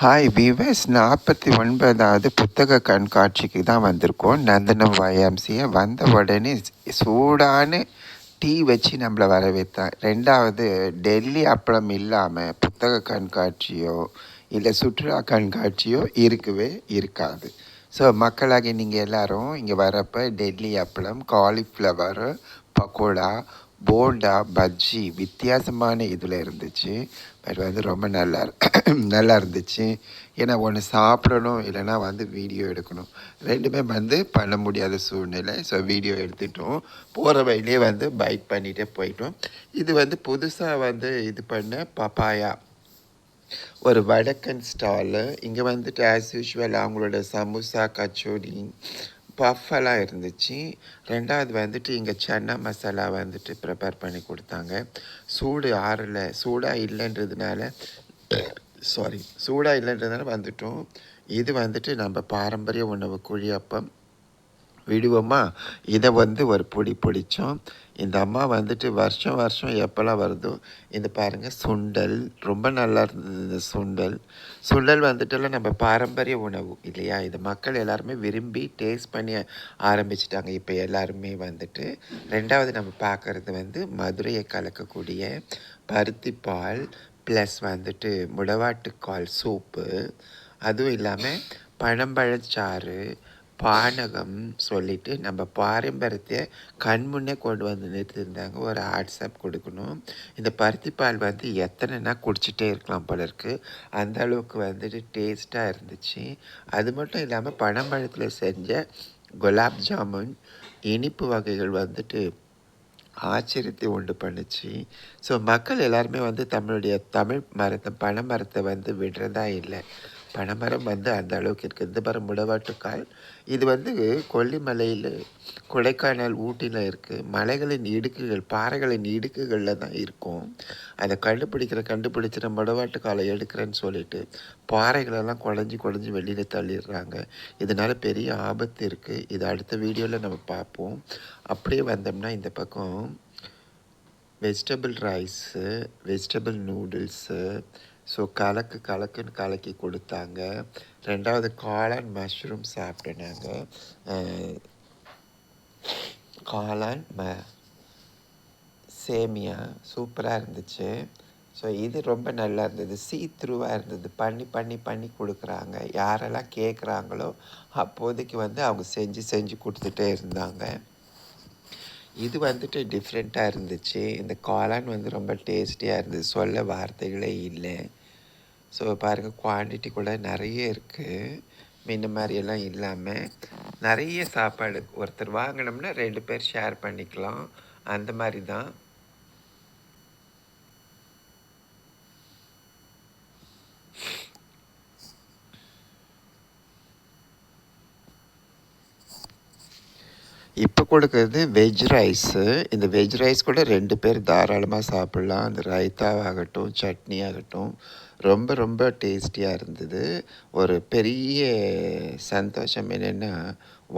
Hi விவஸ் நாற்பத்தி ஒன்பதாவது புத்தக கண்காட்சிக்கு தான் வந்திருக்கோம். நந்தனம் வயம்சியை வந்த உடனே சூடான டீ வச்சு நம்மளை வரவேற்றான் ரெண்டாவது டெல்லி அப்பளம் இல்லாமல் புத்தக கண்காட்சியோ இல்லை சுற்றுலா கண்காட்சியோ இருக்கவே இருக்காது. ஸோ மக்களாகி நீங்கள் எல்லோரும் இங்கே வரப்போ டெல்லி அப்பளம் காலிஃப்ளவர் பக்கோடா போண்டா பஜ்ஜி வித்தியாசமான இதில் இருந்துச்சு. அது வந்து ரொம்ப நல்லா நல்லா இருந்துச்சு ஏன்னா ஒன்று சாப்பிடணும் இல்லைன்னா வந்து வீடியோ எடுக்கணும். ரெண்டுமே வந்து பண்ண முடியாத சூழ்நிலை. ஸோ வீடியோ எடுத்துட்டோம். போகிற வழியிலே வந்து பைக் பண்ணிகிட்டே போயிட்டோம். இது வந்து புதுசாக வந்து இது பண்ண பப்பாயா. ஒரு வடக்கன் ஸ்டாலு. இங்கே வந்துட்டு ஆஸ் யூஷுவல் அவங்களோட சமோசா கச்சோடி பஃபெல்லாம் இருந்துச்சு. ரெண்டாவது வந்துட்டு இங்கே சன்னா மசாலா வந்துட்டு ப்ரிப்பேர் பண்ணி கொடுத்தாங்க. சூடு ஆறலை சூடாக இல்லைன்றதுனால சாரி சூடாக இல்லைன்றதுனால வந்துட்டோம். இது வந்துட்டு நம்ம பாரம்பரிய உணவு குழியப்பம். விடுவோமா? இதை வந்து ஒரு பொடி பிடிச்சோம். இந்த அம்மா வந்துட்டு வருஷம் வருஷம் எப்போல்லாம் வருதோ இந்த பாருங்கள் சுண்டல். ரொம்ப நல்லா இருந்தது இந்த சுண்டல். சுண்டல் வந்துட்டுலாம் நம்ம பாரம்பரிய உணவு இல்லையா? இது மக்கள் எல்லாருமே விரும்பி டேஸ்ட் பண்ணி ஆரம்பிச்சிட்டாங்க. இப்போ எல்லாருமே வந்துட்டு ரெண்டாவது நம்ம பார்க்குறது வந்து மதுரையை கலக்கக்கூடிய பருத்தி பால் ப்ளஸ் வந்துட்டு முடவாட்டுக்கால் சூப்பு அதுவும் இல்லாமல் பழம்பழச்சாறு பானகம் சொல்லிட்டு நம்ம பாரம்பரியத்தை கண் முன்னே கொண்டு வந்து நிறுத்திருந்தாங்க ஒரு வாட்ஸ்அப் கொடுக்கணும். இந்த பருத்தி பால் வந்து எத்தனைனா குடிச்சிட்டே இருக்கலாம் போல இருக்கு. அந்த அளவுக்கு வந்துட்டு டேஸ்ட்டாக இருந்துச்சு. அது மட்டும் இல்லாமல் பனம்பழத்தில் செஞ்ச குலாப் ஜாமுன் இனிப்பு வகைகள் வந்துட்டு ஆச்சரியத்தை உண்டு பண்ணுச்சு. ஸோ மக்கள் எல்லாருமே வந்து தமிழுடைய தமிழ் மரத்தை பனை மரத்தை வந்து விடுறதா இல்லை. பனைமரம் வந்து அந்த அளவுக்கு இருக்குது. இந்த மரம் முடவாட்டுக்கால் இது வந்து கொல்லிமலையில் கொடைக்கானல் ஊட்டியில் இருக்குது மலைகளின் இடுக்குகள் பாறைகளின் இடுக்குகளில் தான் இருக்கும். அதை கண்டுபிடிக்கிற கண்டுபிடிச்சிட முடவாட்டுக்காலை எடுக்கிறேன்னு சொல்லிட்டு பாறைகளெல்லாம் குழஞ்சி குழஞ்சி வெளியில் தள்ளிடுறாங்க. இதனால் பெரிய ஆபத்து இருக்குது இது அடுத்த வீடியோவில் நம்ம பார்ப்போம். அப்படியே வந்தோம்னா இந்த பக்கம். Vegetable rice vegetable noodles so கலக்கு கலக்குன்னு கலக்கி கொடுத்தாங்க. ரெண்டாவது காளான் மஷ்ரூம் சாப்பிட்டேனாங்க. காளான் ம சேமியா சூப்பராக இருந்துச்சு. ஸோ இது ரொம்ப நல்லா இருந்தது. சீ த்ரூவாக இருந்தது. பண்ணி பண்ணி பண்ணி கொடுக்குறாங்க. யாரெல்லாம் கேட்குறாங்களோ அப்போதைக்கு வந்து அவங்க செஞ்சு செஞ்சு கொடுத்துட்டே இருந்தாங்க. இது வந்துட்டு டிஃப்ரெண்ட்டாக இருந்துச்சு. இந்த காளான் வந்து ரொம்ப டேஸ்டியாக இருந்தது. சொல்ல வார்த்தைகளே இல்லை. ஸோ பாருங்கள் குவான்டிட்டி கூட நிறைய இருக்குது முன்ன மாதிரியெல்லாம் இல்லாமல் நிறைய சாப்பாடு ஒருத்தர் வாங்கினோம்னா ரெண்டு பேர் ஷேர் பண்ணிக்கலாம். அந்த மாதிரி தான் இப்போ கொடுக்கறது வெஜ் ரைஸு இந்த வெஜ் ரைஸ் கூட ரெண்டு பேர் தாராளமாக சாப்பிட்லாம். அந்த ரைத்தாவாகட்டும் சட்னி ஆகட்டும் ரொம்ப ரொம்ப டேஸ்டியாக இருந்தது. ஒரு பெரிய சந்தோஷம் என்னென்னா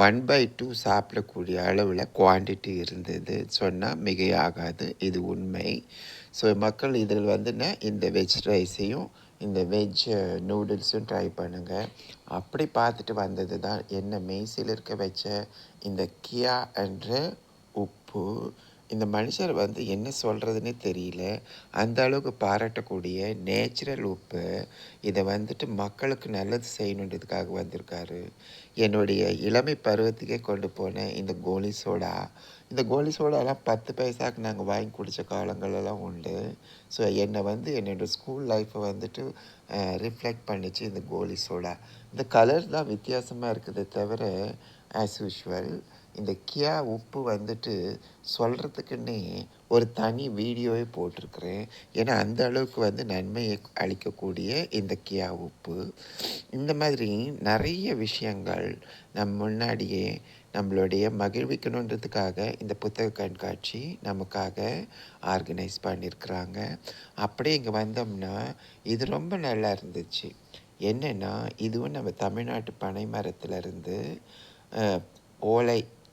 ஒன் பை டூ சாப்பிடக்கூடிய அளவில் குவான்டிட்டி இருந்தது. சொன்னால் மிகையாகாது. இது உண்மை. ஸோ மக்கள் இதில் வந்துன்னா இந்த வெஜ் ரைஸையும் இந்த வெஜ் நூடுல்ஸும் ட்ரை பண்ணுங்கள் அப்படி பார்த்துட்டு வந்தது தான் என்ன மெய்சில் இருக்க வச்ச இந்த கியா என்ற உப்பு இந்த மனுஷர் வந்து என்ன சொல்கிறதுனே தெரியல. அந்த அளவுக்கு பாராட்டக்கூடிய நேச்சுரல் உப்பு இதை வந்துட்டு மக்களுக்கு நல்லது செய்யணுன்றதுக்காக வந்திருக்காரு. என்னுடைய இளமை பருவத்துக்கே கொண்டு போன இந்த கோலி சோடா. இந்த கோலி சோடாலாம் பத்து பைசாவுக்கு நாங்கள் வாங்கி குடித்த காலங்களெல்லாம் உண்டு. ஸோ என்னை வந்து என்னோடய ஸ்கூல் லைஃப்பை வந்துட்டு ரிஃப்ளெக்ட் பண்ணிச்சு இந்த கோலி சோடா. இந்த கலர் தான் வித்தியாசமாக இருக்குதே தவிர ஆஸ் யூஷுவல் இந்த கியா உப்பு வந்துட்டு சொல்கிறதுக்குன்னே ஒரு தனி வீடியோவே போட்டிருக்கிறேன். ஏன்னா அந்த அளவுக்கு வந்து நன்மையை அளிக்கக்கூடிய இந்த கியா உப்பு. இந்த மாதிரி நிறைய விஷயங்கள் நம் முன்னாடியே நம்மளுடைய மகிழ்விக்கணுன்றதுக்காக இந்த புத்தக கண்காட்சி நமக்காக ஆர்கனைஸ் பண்ணியிருக்கிறாங்க அப்படியே இங்கே வந்தோம்னா இது ரொம்ப நல்லா இருந்துச்சு. என்னென்னா இதுவும் நம்ம தமிழ்நாட்டு பனை மரத்துலேருந்து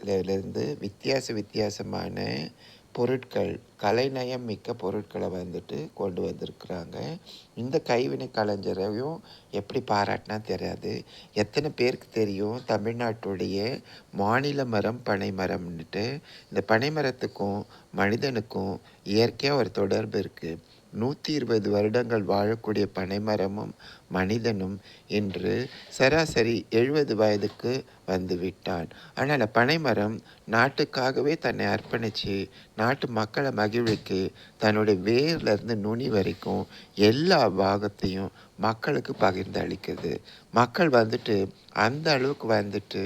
இருந்து வித்தியாச வித்தியாசமான பொருட்கள் கலைநயம் மிக்க பொருட்களை வந்துட்டு கொண்டு வந்திருக்கிறாங்க. இந்த கைவினை கலைஞரையும் எப்படி பாராட்டினா தெரியாது. எத்தனை பேருக்கு தெரியும்? தமிழ்நாட்டுடைய மாநில மரம் பனைமரம்னுட்டு இந்த பனைமரத்துக்கும் மனிதனுக்கும் இயற்கையாக ஒரு தொடர்பு இருக்குது நூற்றி இருபது வருடங்கள் வாழக்கூடிய பனைமரமும் மனிதனும் இன்று சராசரி எழுபது வயதுக்கு வந்து விட்டான் ஆனால் பனைமரம் நாட்டுக்காகவே தன்னை அர்ப்பணித்து நாட்டு மக்களை மகிழ்விக்கு தன்னுடைய வேர்லேருந்து நுனி வரைக்கும் எல்லா பாகத்தையும் மக்களுக்கு பகிர்ந்து அளிக்குது. மக்கள் வந்துட்டு அந்த அளவுக்கு வந்துட்டு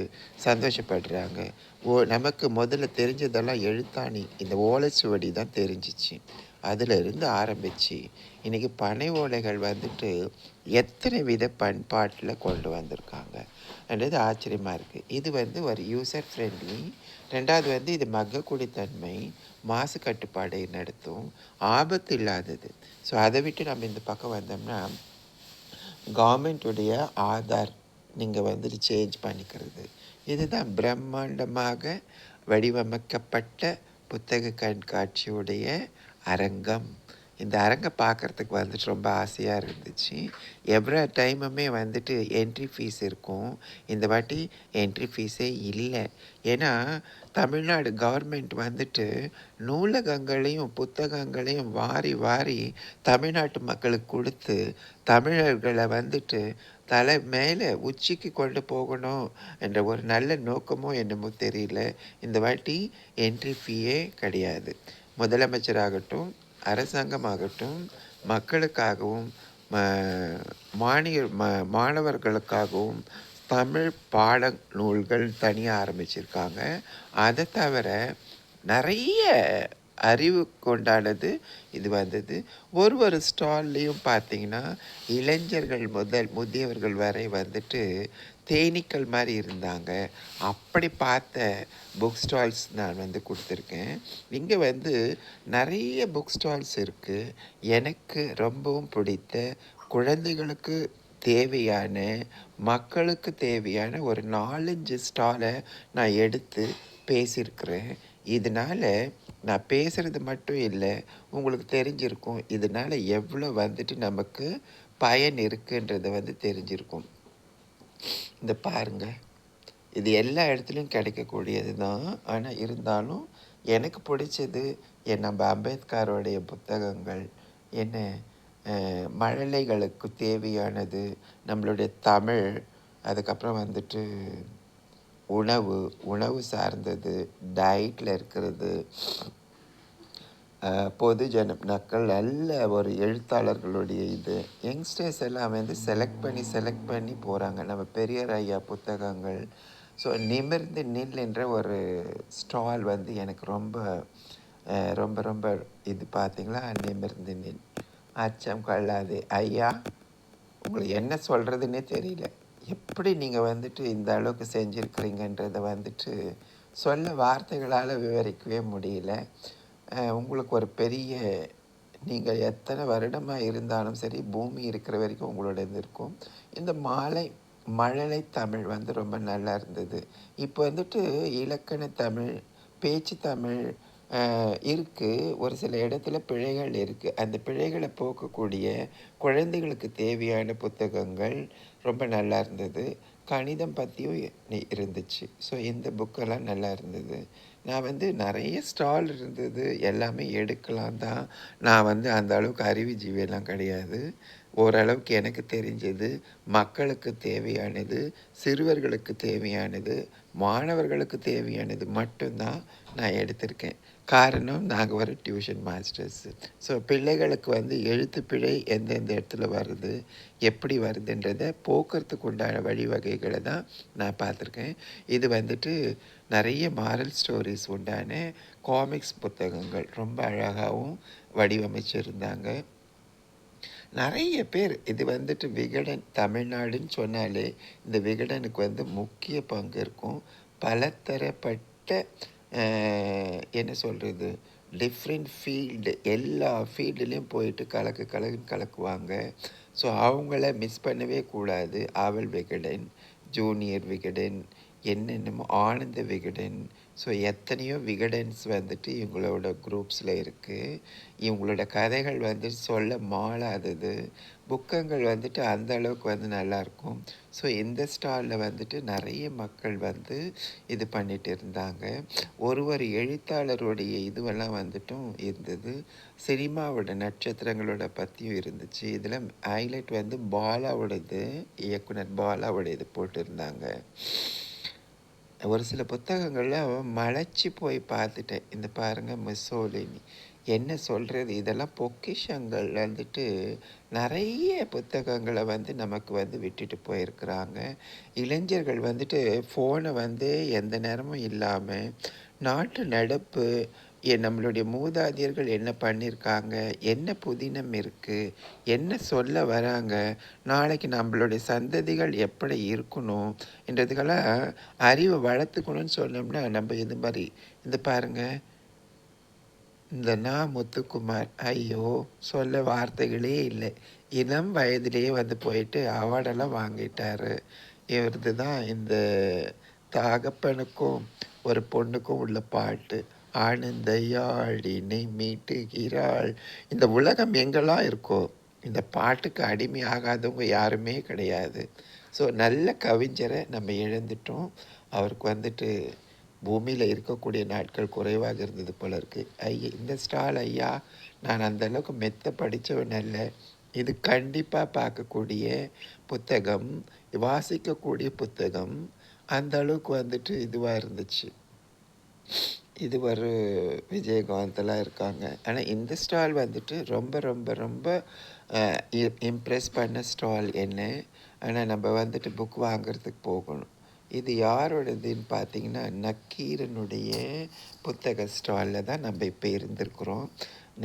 சந்தோஷப்படுறாங்க. ஓ நமக்கு முதல்ல தெரிஞ்சதெல்லாம் எழுத்தாணி இந்த ஓலைச்சுவடி தான் தெரிஞ்சிச்சு. அதிலிருந்து ஆரம்பித்து இன்றைக்கி பனை ஓலைகள் வந்துட்டு எத்தனை வித பண்பாட்டில் கொண்டு வந்திருக்காங்க என்றது ஆச்சரியமாக இருக்குது இது வந்து ஒரு யூசர் ஃப்ரெண்ட்லி ரெண்டாவது வந்து இது மகக்குடித்தன்மை மாசு கட்டுப்பாடை நடத்தும் ஆபத்து இல்லாதது. ஸோ அதை விட்டு நம்ம இந்த பக்கம் வந்தோம்னா கவர்மெண்ட்டுடைய ஆதார் நீங்கள் வந்துட்டு சேஞ்ச் பண்ணிக்கிறது. இதுதான் பிரம்மாண்டமாக வடிவமைக்கப்பட்ட புத்தக கண்காட்சியுடைய அரங்கம். இந்த அரங்கை பார்க்குறதுக்கு வந்துட்டு ரொம்ப ஆசையாக இருந்துச்சு. எவ்வளோ டைமுமே வந்துட்டு என்ட்ரி ஃபீஸ் இருக்கும். இந்த வாட்டி என்ட்ரி ஃபீஸே இல்லை. ஏன்னா தமிழ்நாடு கவர்மெண்ட் வந்துட்டு நூலகங்களையும் புத்தகங்களையும் வாரி வாரி தமிழ்நாட்டு மக்களுக்கு கொடுத்து தமிழர்களை வந்துட்டு தலை மேலே உச்சிக்கு கொண்டு போகணும் என்ற ஒரு நல்ல நோக்கமோ என்னமோ தெரியல. இந்த வாட்டி என்ட்ரி ஃபீயே கிடையாது. முதலமைச்சராகட்டும் அரசாங்கமாகட்டும் மக்களுக்காகவும் மானிய மாணவர்களுக்காகவும் தமிழ் பாட நூல்கள் தனியாக ஆரம்பிச்சிருக்காங்க. அதை தவிர நிறைய அறிவு கொண்டானது இது வந்தது. ஒரு ஒரு ஸ்டால்லையும் பார்த்தீங்கன்னா இளைஞர்கள் முதல் முதியவர்கள் வரை வந்துட்டு தேனீக்கள் மாதிரி இருந்தாங்க. அப்படி பார்த்த புக் ஸ்டால்ஸ் நான் வந்து கொடுத்துருக்கேன். இங்கே வந்து நிறைய புக் ஸ்டால்ஸ் இருக்குது எனக்கு ரொம்பவும் பிடித்த குழந்தைகளுக்கு தேவையான மக்களுக்கு தேவையான ஒரு நாலஞ்சு ஸ்டாலை நான் எடுத்து பேசியிருக்கிறேன். இதனால் நான் பேசுகிறது மட்டும் இல்லை உங்களுக்கு தெரிஞ்சிருக்கும். இதனால் எவ்வளோ வந்துட்டு நமக்கு பயன் இருக்குன்றதை வந்து தெரிஞ்சிருக்கும். இந்த பாருங்க. இது எல்லா இடத்துலையும் கிடைக்கக்கூடியது தான் ஆனால் இருந்தாலும் எனக்கு பிடிச்சது என்ன நம்ம அம்பேத்கரோடைய புத்தகங்கள். என்ன மழலைகளுக்கு தேவையானது நம்மளுடைய தமிழ் அதுக்கப்புறம் வந்துட்டு உணவு உணவு சார்ந்தது டயட்டில் இருக்கிறது பொது மக்கள் நல்ல ஒரு எழுத்தாளர்களுடைய இது. யங்ஸ்டர்ஸ் எல்லாம் வந்து செலக்ட் பண்ணி செலக்ட் பண்ணி போகிறாங்க நம்ம பெரியார் ஐயா புத்தகங்கள். ஸோ நிமிர்ந்து நில் என்ற ஒரு ஸ்டால் வந்து எனக்கு ரொம்ப ரொம்ப ரொம்ப இது பார்த்திங்களா நிமிர்ந்து நில். அச்சம் கொள்ளாது. ஐயா உங்களுக்கு என்ன சொல்கிறதுனே தெரியல. எப்படி நீங்கள் வந்துட்டு இந்த அளவுக்கு செஞ்சுருக்கிறீங்கன்றதை வந்துட்டு சொல்ல வார்த்தைகளால் விவரிக்கவே முடியல. உங்களுக்கு ஒரு பெரிய நீங்கள் எத்தனை வருடமாக இருந்தாலும் சரி பூமி இருக்கிற வரைக்கும் உங்களோட இருக்கும். இந்த மாலை மழலை தமிழ் வந்து ரொம்ப நல்லா இருந்தது. இப்போ வந்துட்டு இலக்கண தமிழ் பேச்சு தமிழ் இருக்குது ஒரு சில இடத்துல பிழைகள் இருக்குது அந்த பிழைகளை போக்கக்கூடிய குழந்தைகளுக்கு தேவையான புத்தகங்கள் ரொம்ப நல்லா இருந்தது. கணிதம் பற்றியும் இருந்துச்சு. ஸோ இந்த புக்கெல்லாம் நல்லா இருந்தது. நான் வந்து நிறைய ஸ்டால் இருந்தது. எல்லாமே எடுக்கலாம் தான். நான் வந்து அந்த அளவுக்கு அறிவுஜீவியெல்லாம் கிடையாது. ஓரளவுக்கு எனக்கு தெரிஞ்சது மக்களுக்கு தேவையானது சிறுவர்களுக்கு தேவையானது மாணவர்களுக்கு தேவையானது மட்டும்தான் நான் எடுத்திருக்கேன். காரணம் நாங்கள் வர டியூஷன் மாஸ்டர்ஸு ஸோ பிள்ளைகளுக்கு வந்து எழுத்து பிழை எந்தெந்த இடத்துல வருது எப்படி வருதுன்றதை போக்குறதுக்கு உண்டான வழிவகைகளை தான் நான் பார்த்துருக்கேன். இது வந்துட்டு நிறைய மாரல் ஸ்டோரிஸ் உண்டான காமிக்ஸ் புத்தகங்கள். ரொம்ப அழகாகவும் வடிவமைச்சிருந்தாங்க. நிறைய பேர் இது வந்துட்டு விகடன் தமிழ்நாடுன்னு சொன்னாலே இந்த விகடனுக்கு வந்து முக்கிய பங்கு இருக்கும். பலதரப்பட்ட என்ன சொல்கிறது டிஃப்ரெண்ட் ஃபீல்டு எல்லா ஃபீல்டுலேயும் போயிட்டு கலக்கு கலக்குன்னு கலக்குவாங்க. ஸோ அவங்கள மிஸ் பண்ணவே கூடாது. ஆவல் விகடன் ஜூனியர் விகடன் என்னென்னமோ ஆனந்த விகடன். ஸோ எத்தனையோ விகடன்ஸ் வந்துட்டு இவங்களோட குரூப்ஸில் இருக்குது இவங்களோட கதைகள் வந்து சொல்ல மாளாதது. புக்கங்கள் வந்துட்டு அந்த அளவுக்கு வந்து நல்லாயிருக்கும் ஸோ இந்த ஸ்டாலில் வந்துட்டு நிறைய மக்கள் வந்து இது பண்ணிட்டு இருந்தாங்க. ஒரு ஒரு எழுத்தாளருடைய இதுவெல்லாம் வந்துட்டும் இருந்தது. சினிமாவோட நட்சத்திரங்களோட பற்றியும் இருந்துச்சு. இதில் ஹைலைட் வந்து பாலாவோடது இயக்குனர் பாலாவோட இது போட்டிருந்தாங்க. ஒரு சில புத்தகங்களில் மலைச்சி போய் பார்த்துட்டேன். இந்த பாருங்கள் மிஸ்ஸோலினி என்ன சொல்கிறது இதெல்லாம் பொக்கிஷங்கள் வந்துட்டு நிறைய புத்தகங்களை வந்து நமக்கு வந்து விட்டுட்டு போயிருக்கிறாங்க. இளைஞர்கள் வந்துட்டு ஃபோனை வந்து எந்த நேரமும் இல்லாமல் நாட்டு நடப்பு நம்மளுடைய மூதாதையர்கள் என்ன பண்ணியிருக்காங்க என்ன புதினம் இருக்குது என்ன சொல்ல வராங்க? நாளைக்கு நம்மளுடைய சந்ததிகள் எப்படி இருக்கணும்? என்றதுக்கெல்லாம் அறிவை வளர்த்துக்கணும்னு சொன்னோம்னா நம்ம இது மாதிரி இந்த பாருங்கள் இந்த நா முத்துக்குமார் ஐயோ சொல்ல வார்த்தைகளே இல்லை. இளம் வயதிலேயே வந்து போயிட்டு அவார்டெல்லாம் வாங்கிட்டார். இவரது தான் இந்த தகப்பனுக்கும் ஒரு பொண்ணுக்கும் உள்ள பாட்டு. ஆனந்த யாழினை மீட்டுகிறாள். இந்த உலகம் எங்கெல்லாம் இருக்கோ இந்த பாட்டுக்கு அடிமை ஆகாதவங்க யாருமே கிடையாது. ஸோ நல்ல கவிஞரை நம்ம இழந்துட்டோம். அவருக்கு வந்துட்டு பூமியில் இருக்கக்கூடிய நாட்கள் குறைவாக இருந்தது போல இருக்குது ஐயா இந்த ஸ்டால் ஐயா நான் அந்த அளவுக்கு மெத்த படித்தவன் அல்ல. இது கண்டிப்பாக பார்க்கக்கூடிய புத்தகம் வாசிக்கக்கூடிய புத்தகம். அந்த அளவுக்கு வந்துட்டு இதுவாக இருந்துச்சு. இது ஒரு விஜயகாந்தெல்லாம் இருக்காங்க. ஆனால் இந்த ஸ்டால் வந்துட்டு ரொம்ப ரொம்ப ரொம்ப இம்ப்ரெஸ் பண்ண ஸ்டால் என்ன? ஆனால் நம்ம வந்துட்டு புக் வாங்குறதுக்கு போகணும். இது யாரோடதுன்னு பார்த்தீங்கன்னா நக்கீரனுடைய புத்தக ஸ்டாலில் தான் நம்ம இப்போ இருந்திருக்கிறோம்.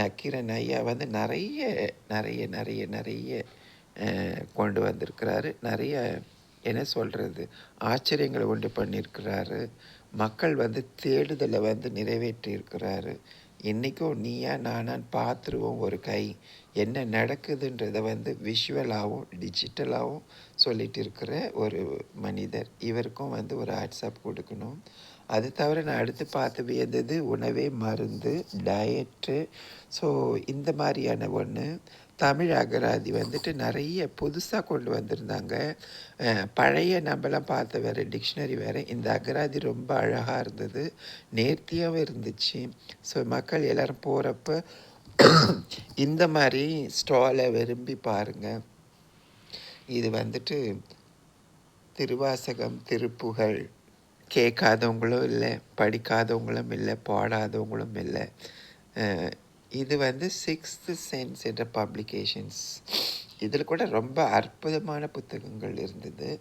நக்கீரன் ஐயா வந்து நிறைய நிறைய நிறைய நிறைய கொண்டு வந்திருக்கிறாரு. நிறைய என்ன சொல்கிறது ஆச்சரியங்களை உண்டு பண்ணியிருக்கிறாரு மக்கள் வந்து தேடுதலை வந்து நிறைவேற்றி இருக்கிறாரு இன்றைக்கும் நீயா நானா பார்த்துருவோம் ஒரு கை. என்ன நடக்குதுன்றதை வந்து விஷுவலாகவும் டிஜிட்டலாகவும் சொல்லிட்டு இருக்கிற ஒரு மனிதர். இவருக்கும் வந்து ஒரு வாட்ஸ்அப் கொடுக்கணும். அது தவிர நான் அடுத்து பார்த்து வியந்தது உணவே மருந்து டயட்டு ஸோ இந்த மாதிரியான ஒன்று தமிழ் அகராதி வந்துட்டு நிறைய புதுசாக கொண்டு வந்திருந்தாங்க. பழைய நம்மலாம் பார்த்த வேறு டிக்ஷனரி வேறு இந்த அகராதி ரொம்ப அழகாக இருந்தது. நேர்த்தியாகவும் இருந்துச்சு. ஸோ மக்கள் எல்லோரும் போகிறப்ப இந்த மாதிரி ஸ்டாலை விரும்பி பாருங்கள் இது வந்துட்டு திருவாசகம் திருப்புகழ் கேட்காதவங்களும் இல்லை படிக்காதவங்களும் இல்லை பாடாதவங்களும் இல்லை. இது வந்து சிக்ஸ்த்து சென்ஸ் என்ற பப்ளிகேஷன்ஸ் இதில் கூட ரொம்ப அற்புதமான புத்தகங்கள் இருந்தது.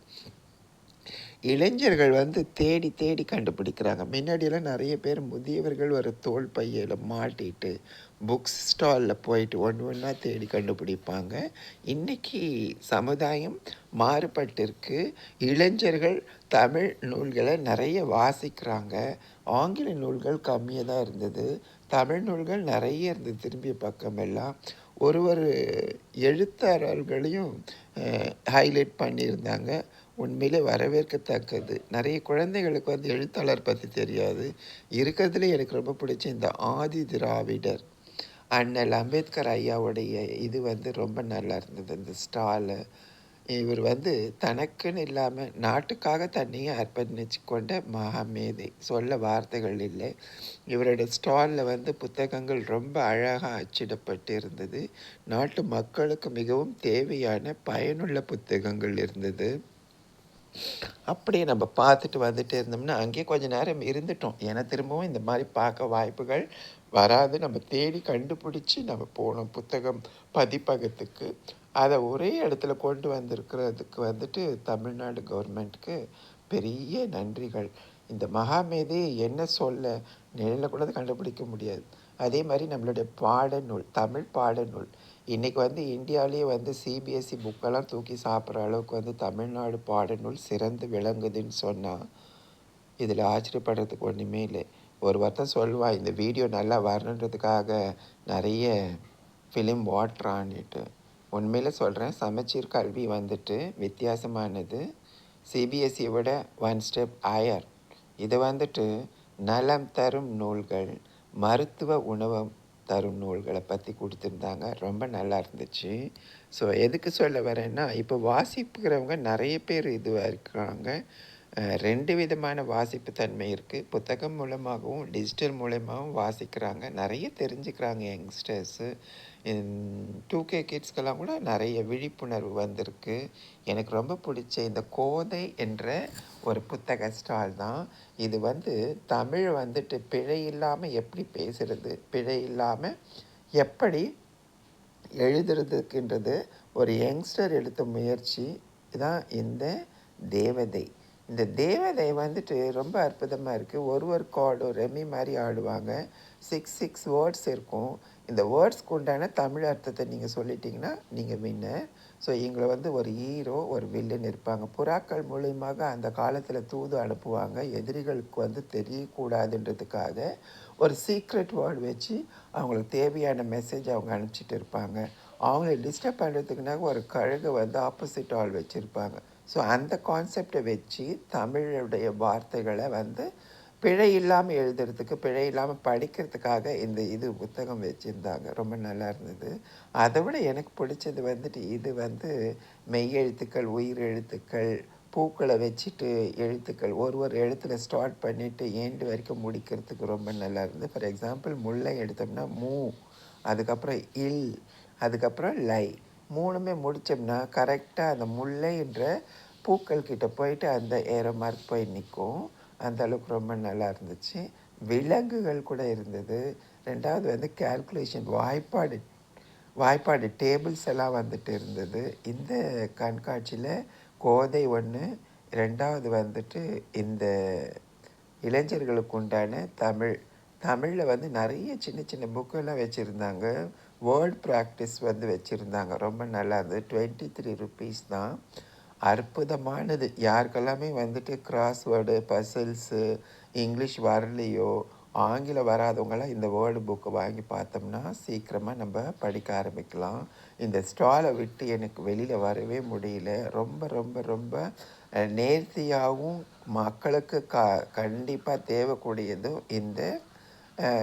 இளைஞர்கள் வந்து தேடி தேடி கண்டுபிடிக்கிறாங்க. முன்னாடியெல்லாம் நிறைய பேர் முதியவர்கள் ஒரு தோல் பையில மாட்டிட்டு புக்ஸ் ஸ்டாலில் போயிட்டு ஒன்று ஒன்றா தேடி கண்டுபிடிப்பாங்க. இன்றைக்கி சமுதாயம் மாறுபட்டிருக்கு. இளைஞர்கள் தமிழ் நூல்களை நிறைய வாசிக்கிறாங்க. ஆங்கில நூல்கள் கம்மியாக தான் இருந்தது. தமிழ் நூல்கள் நிறைய இருந்தது திரும்பிய பக்கமெல்லாம். ஒரு ஒரு எழுத்தாளர்களையும் ஹைலைட் பண்ணியிருந்தாங்க. உண்மையிலே வரவேற்கத்தக்கது. நிறைய குழந்தைகளுக்கு வந்து எழுத்தாளர் பற்றி தெரியாது. இருக்கிறதுலே எனக்கு ரொம்ப பிடிச்ச இந்த ஆதி திராவிடர் அண்ணல் அம்பேத்கர் ஐயாவுடைய இது வந்து ரொம்ப நல்லா இருந்தது. இந்த ஸ்டாலு இவர் வந்து தனக்குன்னு இல்லாமல் நாட்டுக்காக தன்னையே அர்ப்பணிச்சு கொண்ட மகாமேதை. சொல்ல வார்த்தைகள் இல்லை. இவருடைய ஸ்டாலில் வந்து புத்தகங்கள் ரொம்ப அழகாக அச்சிடப்பட்டு இருந்தது. நாட்டு மக்களுக்கு மிகவும் தேவையான பயனுள்ள புத்தகங்கள் இருந்தது. அப்படியே நம்ம பார்த்துட்டு வந்துட்டு இருந்தோம்னா அங்கேயே கொஞ்ச நேரம் இருந்துட்டோம். ஏன்னா திரும்பவும் இந்த மாதிரி பார்க்க வாய்ப்புகள் வராது. நம்ம தேடி கண்டுபிடிச்சி நம்ம போனோம் புத்தகம் பதிப்பகத்துக்கு. அதை ஒரே இடத்துல கொண்டு வந்திருக்கிறதுக்கு வந்துட்டு தமிழ்நாடு கவர்மெண்ட்டுக்கு பெரிய நன்றிகள். இந்த மகாமேதை என்ன சொல்ல நிழலில் கூட கண்டுபிடிக்க முடியாது. அதே மாதிரி நம்மளுடைய பாடநூல் தமிழ் பாடநூல். இன்றைக்கி வந்து இந்தியாவிலேயே வந்து சிபிஎஸ்சி புக்கெல்லாம் தூக்கி சாப்பிட்ற அளவுக்கு வந்து தமிழ்நாடு பாடநூல் சிறந்து விளங்குதுன்னு சொன்னால் இதில் ஆச்சரியப்படுறதுக்கு ஒன்றுமே இல்லை. ஒரு வார்த்தை சொல்லுவாள் இந்த வீடியோ நல்லா வரணுன்றதுக்காக நிறைய ஃபிலிம் ஓட்டுறான்னுட்டு உண்மையில் சொல்கிறேன் சமச்சீர் கல்வி வந்துட்டு வித்தியாசமானது. சிபிஎஸ்சியை விட ஒன் ஸ்டெப் ஆயர் இது வந்துட்டு நலம் தரும் நூல்கள் மருத்துவ உணவம் தரும் நூல்களை பற்றி கொடுத்துருந்தாங்க. ரொம்ப நல்லா இருந்துச்சு. ஸோ எதுக்கு சொல்ல வரேன்னா இப்போ வாசிப்புக்கிறவங்க நிறைய பேர் இதுவாக இருக்கிறாங்க. ரெண்டு விதமான வாசிப்பு தன்மை இருக்குது புத்தகம் மூலமாகவும் டிஜிட்டல் மூலமாகவும் வாசிக்கிறாங்க. நிறைய தெரிஞ்சுக்கிறாங்க யங்ஸ்டர்ஸு டூ கே கிட்ஸ்க்கெல்லாம் கூட நிறைய விழிப்புணர்வு வந்திருக்கு. எனக்கு ரொம்ப பிடிச்ச இந்த கோதை என்ற ஒரு புத்தக ஸ்டால் தான். இது வந்து தமிழ் வந்துட்டு பிழை இல்லாமல் எப்படி பேசுகிறது பிழை இல்லாமல் எப்படி எழுதுறதுக்குன்றது ஒரு யங்ஸ்டர் எடுத்த முயற்சி தான் இந்த தேவதை. இந்த தேவதை வந்துட்டு ரொம்ப அற்புதமாக இருக்குது ஒரு ஒரு கார்டும் ரெமி மாதிரி ஆடுவாங்க. சிக்ஸ் சிக்ஸ் வேர்ட்ஸ் இருக்கும். இந்த வேர்ட்ஸ்க்கு உண்டான தமிழ் அர்த்தத்தை நீங்கள் சொல்லிட்டீங்கன்னா நீங்கள் வின்னர் ஸோ இவங்களை வந்து ஒரு ஹீரோ ஒரு வில்லன் இருப்பாங்க. புறாக்கள் மூலியமாக அந்த காலத்தில் தூது அனுப்புவாங்க. எதிரிகளுக்கு வந்து தெரியக்கூடாதுன்றதுக்காக ஒரு சீக்ரெட் வேர்டு வச்சு அவங்களுக்கு தேவையான மெசேஜ் அவங்க அனுப்பிச்சிட்டு இருப்பாங்க. அவங்கள டிஸ்டர்ப் பண்ணுறதுக்குனாக்க ஒரு கழுகு வந்து ஆப்போசிட் ஆள் வச்சுருப்பாங்க. ஸோ அந்த கான்செப்டை வச்சு தமிழுடைய வார்த்தைகளை வந்து பிழை இல்லாமல் எழுதுறதுக்கு பிழை இல்லாமல் படிக்கிறதுக்காக இந்த இது புத்தகம் வச்சுருந்தாங்க. ரொம்ப நல்லா இருந்தது. அதை விட எனக்கு பிடிச்சது வந்துட்டு இது வந்து மெய்யெழுத்துக்கள் உயிர் எழுத்துக்கள் பூக்களை வச்சுட்டு எழுத்துக்கள். ஒரு ஒரு எழுத்தில் ஸ்டார்ட் பண்ணிவிட்டு ஏண்டு வரைக்கும் முடிக்கிறதுக்கு ரொம்ப நல்லா இருந்தது. ஃபார் எக்ஸாம்பிள் முல்லை எடுத்தோம்னா மூ அதுக்கப்புறம் இல் அதுக்கப்புறம் லை. மூணுமே முடித்தோம்னா கரெக்டாக அந்த முல்லைன்ற பூக்கள் கிட்ட போயிட்டு அந்த ஏற மார்க் போய் நிற்கும் அந்த அளவுக்கு ரொம்ப நல்லா இருந்துச்சு. விலங்குகள் கூட இருந்தது. ரெண்டாவது வந்து கால்குலேஷன் வாய்ப்பாடு வாய்ப்பாடு டேபிள்ஸ் எல்லாம் வந்துட்டு இருந்தது. இந்த கண்காட்சியில் கோதை ஒன்று ரெண்டாவது வந்துட்டு இந்த இளைஞர்களுக்கு உண்டான தமிழ் தமிழில் வந்து நிறைய சின்ன சின்ன புக்கெல்லாம் வச்சுருந்தாங்க. வேர்ட் ப்ராக்டிஸ் வந்து வச்சுருந்தாங்க. ரொம்ப நல்லா இருந்தது டுவெண்ட்டி த்ரீ ருபீஸ் தான். அற்புதமானது. யாருக்கெல்லாமே வந்துட்டு கிராஸ்வேர்டு பசில்ஸு இங்கிலீஷ் வரலையோ ஆங்கிலம் வராதவங்களாம் இந்த வேர்டு புக்கு வாங்கி பார்த்தோம்னா சீக்கிரமாக நம்ம படிக்க ஆரம்பிக்கலாம். இந்த ஸ்டாலை விட்டு எனக்கு வெளியில் வரவே முடியல. ரொம்ப ரொம்ப ரொம்ப நேர்த்தியாகவும் மக்களுக்கு க கண்டிப்பாக தேவைக்கூடியதும் இந்த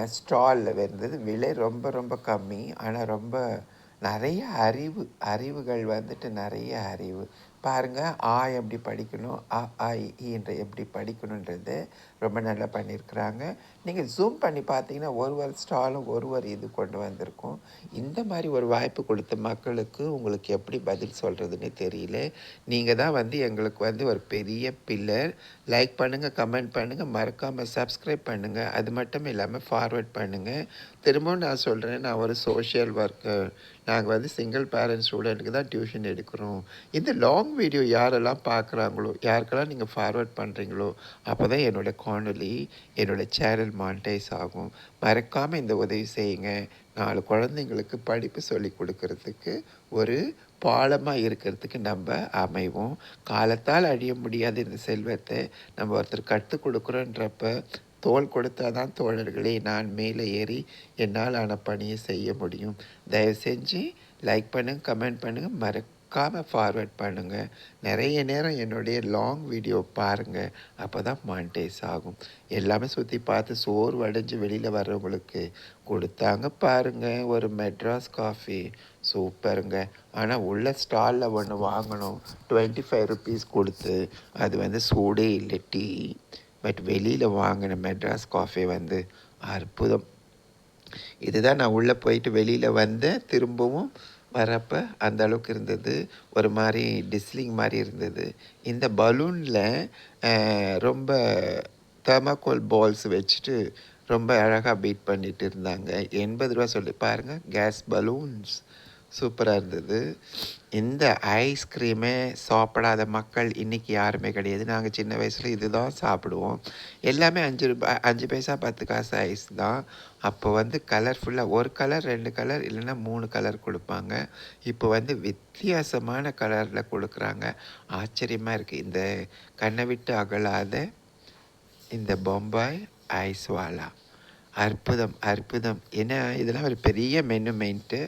ஸ்டாலில் இருந்தது விலை ரொம்ப ரொம்ப கம்மி. ஆனால் ரொம்ப நிறைய அறிவு அறிவுகள் வந்துட்டு நிறைய அறிவு. பாருங்கள் ஆ எப்படி படிக்கணும் அ ஆ இ, என்ற எப்படி படிக்கணுன்றது ரொம்ப நல்லா பண்ணியிருக்கிறாங்க. நீங்கள் ஜூம் பண்ணி பார்த்தீங்கன்னா ஒரு ஒரு ஸ்டாலும் ஒரு ஒரு இது கொண்டு வந்திருக்கும். இந்த மாதிரி ஒரு வாய்ப்பு கொடுத்த மக்களுக்கு உங்களுக்கு எப்படி பதில் சொல்கிறதுன்னு தெரியல. நீங்கள் தான் வந்து எங்களுக்கு வந்து ஒரு பெரிய பில்லர் லைக் பண்ணுங்கள் கமெண்ட் பண்ணுங்கள் மறக்காமல் சப்ஸ்கிரைப் பண்ணுங்கள் அது மட்டும் இல்லாமல் ஃபார்வர்ட் பண்ணுங்கள் திரும்பவும் நான் சொல்கிறேன் நான் ஒரு சோஷியல் ஒர்க்கர் நாங்கள் வந்து சிங்கிள் பேரண்ட் ஸ்டூடெண்ட்டுக்கு தான் டியூஷன் எடுக்கிறோம். இந்த லாங் வீடியோ யாரெல்லாம் பார்க்குறாங்களோ யாருக்கெல்லாம் நீங்கள் ஃபார்வர்ட் பண்ணுறீங்களோ அப்போ தான் என்னோடய காணொலி என்னோடய சேனல் மானிட்டைஸ் ஆகும். மறக்காமல் இந்த உதவி செய்யுங்க. நாலு குழந்தைங்களுக்கு படிப்பு சொல்லி கொடுக்கறதுக்கு ஒரு பாலமாக இருக்கிறதுக்கு நம்ம அமைவோம். காலத்தால் அழிய முடியாத இந்த செல்வத்தை நம்ம ஒருத்தர் கற்றுக் கொடுக்குறோன்றப்ப தோள் கொடுத்தாதான் தோழர்களே நான் மேலே ஏறி என்னால் ஆன பணியை செய்ய முடியும். தயவு செஞ்சு லைக் பண்ணுங்கள் கமெண்ட் பண்ணுங்கள் மறக்காமல் ஃபார்வர்ட் பண்ணுங்கள் நிறைய நேரம் என்னுடைய லாங் வீடியோ பாருங்கள் அப்போ தான் மான்டேஸ் ஆகும். எல்லாமே சுற்றி பார்த்து சோர்வடைஞ்சு வெளியில் வர்றவங்களுக்கு கொடுத்தாங்க பாருங்கள் ஒரு மெட்ராஸ் காஃபி சூப்பருங்க. ஆனால் உள்ள ஸ்டாலில் ஒன்று வாங்கணும். டுவெண்ட்டி ஃபைவ் ருபீஸ் கொடுத்து அது வந்து சூடே இல்லை டீ. பட் வெளியில் வாங்கின மெட்ராஸ் காஃபி வந்து அற்புதம். இதுதான் நான் உள்ளே போயிட்டு வெளியில் வந்தேன் திரும்பவும் வரப்போ அந்த அளவுக்கு இருந்தது. ஒரு மாதிரி டிஸ்லிங் மாதிரி இருந்தது. இந்த பலூனில் ரொம்ப தெர்மாக்கோல் பால்ஸ் வச்சுட்டு ரொம்ப அழகாக பீட் பண்ணிட்டு இருந்தாங்க. எண்பது ரூபா சொல்லி. பாருங்கள் கேஸ் பலூன்ஸ் சூப்பராக இருந்தது. இந்த ஐஸ்கிரீமே சாப்பிடாத மக்கள் இன்றைக்கி யாருமே கிடையாது. நாங்கள் சின்ன வயசில் இதுதான் சாப்பிடுவோம். எல்லாமே அஞ்சு ரூபாய் அஞ்சு பைசா பத்து காசு ஐஸ் தான். அப்போ வந்து கலர்ஃபுல்லாக ஒரு கலர் ரெண்டு கலர் இல்லைன்னா மூணு கலர் கொடுப்பாங்க. இப்போ வந்து வித்தியாசமான கலரில் கொடுக்குறாங்க. ஆச்சரியமாக இருக்குது இந்த கண்ணை விட்டு அகலாத இந்த பொம்பாய் ஐஸ்வாலா அற்புதம் அற்புதம். ஏன்னா இதெல்லாம் ஒரு பெரிய மெனுமெண்ட்டு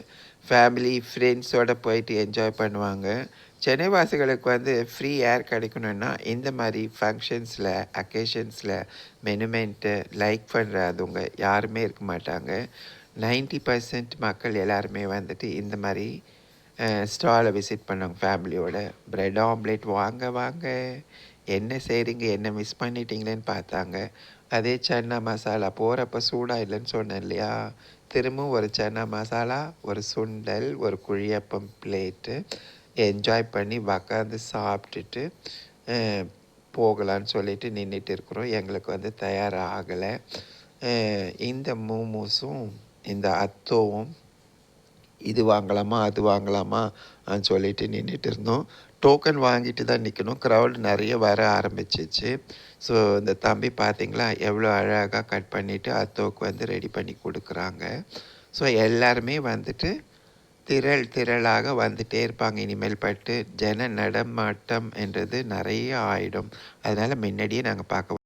ஃபேமிலி ஃப்ரெண்ட்ஸோடு போயிட்டு என்ஜாய் பண்ணுவாங்க. சென்னைவாசிகளுக்கு வந்து ஃப்ரீ ஏர் கிடைக்கணுன்னா இந்த மாதிரி ஃபங்க்ஷன்ஸில் அக்கேஷன்ஸில் மெனுமெண்ட்டு லைக் பண்ணுறாதவங்க யாருமே இருக்க மாட்டாங்க. 90% பர்சன்ட் மக்கள் எல்லாருமே வந்துட்டு இந்த மாதிரி ஸ்டாலை விசிட் பண்ணாங்க ஃபேமிலியோட ப்ரெட் ஆம்லேட் வாங்க வாங்க. என்ன செய்கிறீங்க என்ன மிஸ் பண்ணிட்டீங்களேன்னு பார்த்தாங்க. அதே சன்னா மசாலா போகிறப்ப சூடாக இல்லைன்னு சொன்னேன் இல்லையா? திரும்பவும் ஒரு சன்னா மசாலா ஒரு சுண்டல் ஒரு குழியப்பம் பிளேட்டு என்ஜாய் பண்ணி உக்காந்து சாப்பிட்டுட்டு போகலான்னு சொல்லிட்டு நின்றுட்டு இருக்கிறோம். எங்களுக்கு வந்து தயாராகலை. ஆகலை இந்த மோமோஸும் இந்த அத்தோவும் இது வாங்கலாமா அது வாங்கலாமா அப்படின்னு சொல்லிட்டு நின்றுட்டு இருந்தோம். டோக்கன் வாங்கிட்டு தான் நிற்கணும் க்ரௌட் நிறைய வர ஆரம்பிச்சிச்சு. ஸோ இந்த தம்பி பார்த்தீங்களா எவ்வளோ அழகாக கட் பண்ணிவிட்டு அத்தோக்கு வந்து ரெடி பண்ணி கொடுக்குறாங்க. ஸோ எல்லாருமே வந்துட்டு திரள் திரளாக வந்துட்டே இருப்பாங்க. இனிமேல் பட்டு ஜன நடமாட்டம் என்றது நிறைய ஆயிடும். அதனால் முன்னாடியே நாங்கள் பார்க்க